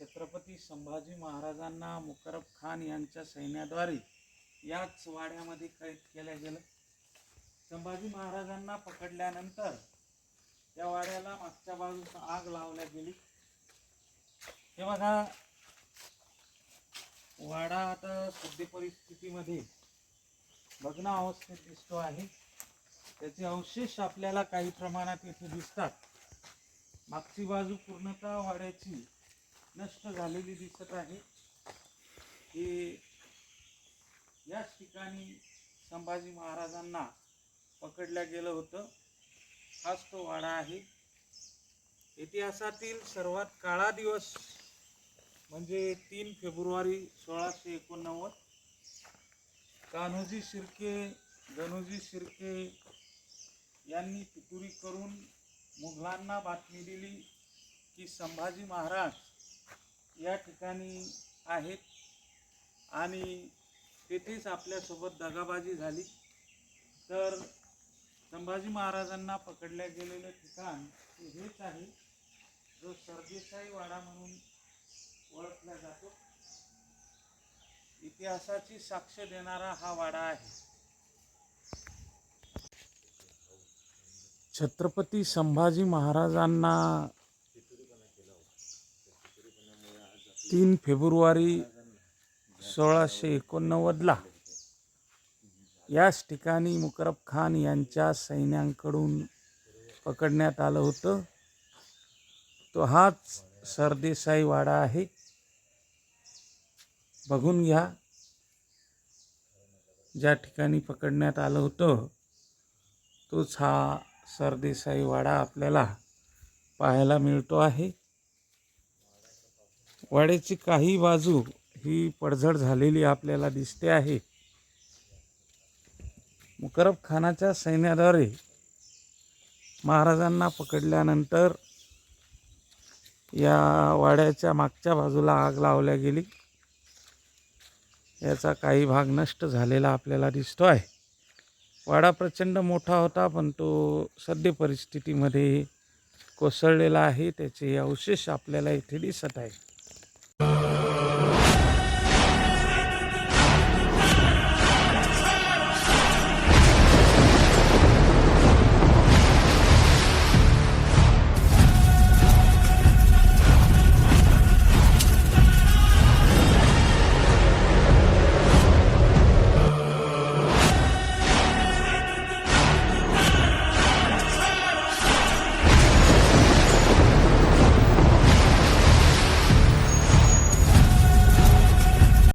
छत्रपती संभाजी महाराजांना मुकरब खान यांच्या सैन्याद्वारे याच वाड्यामध्ये कैद केलं गेलं. संभाजी महाराजांना पकडल्यानंतर त्या वाड्याला मागच्या बाजूस आग लावल्या गेली. हे बघा वाडा आता सध्या परिस्थितीमध्ये भग्न अवस्थेत दिसतो आहे. त्याचे अवशेष आपल्याला काही प्रमाणात येथे दिसतात. मागची बाजू पूर्णतः वाड्याची नष्ट झालेली दिसत आहे. हे याच ठिकाणी संभाजी महाराजांना पकडल्या गेलं होतं. हाच तो वाडा आहे. इतिहासातील सर्वात काळा दिवस म्हणजे तीन फेब्रुवारी सोळाशे एकोणनव्वद. कान्होजी शिर्के गणोजी शिर्के यांनी पितुरी करून मुघलांना बातमी दिली की संभाजी महाराज या ठिकाणी आहेत. आणि तेथेच आपल्यासोबत दगाबाजी झाली. तर संभाजी महाराजांना पकडल्या गेलेलं ठिकाण हेच आहे. जो सरदेसाई वाडा म्हणून ओळखला जातो. इतिहासाची साक्ष देणारा हा वाडा आहे. छत्रपती संभाजी महाराजांना तीन फेब्रुवारी सोळाशे एकोणनव्वदला याच ठिकाणी मुकरब खान यांच्या सैन्यांकडून पकडण्यात आलं होतं. तो हाच सरदेसाई वाडा आहे. बघून घ्या. ज्या ठिकाणी पकडण्यात आलं होतं तोच हा सरदेसाई वाडा आपल्याला पाहायला मिळतो आहे. वाड्याची काही बाजू ही पडझड झालेली आपल्याला दिसते आहे. मुकरब खानाच्या सैन्याद्वारे महाराजांना पकडल्यानंतर या वाड्याच्या मागच्या बाजूला आग लावल्या गेली. याचा काही भाग नष्ट झालेला आपल्याला दिसतो आहे. वाडा प्रचंड मोठा होता पण तो सद्य परिस्थितीमध्ये कोसळलेला आहे. त्याचे अवशेष आपल्याला इथे दिसत आहे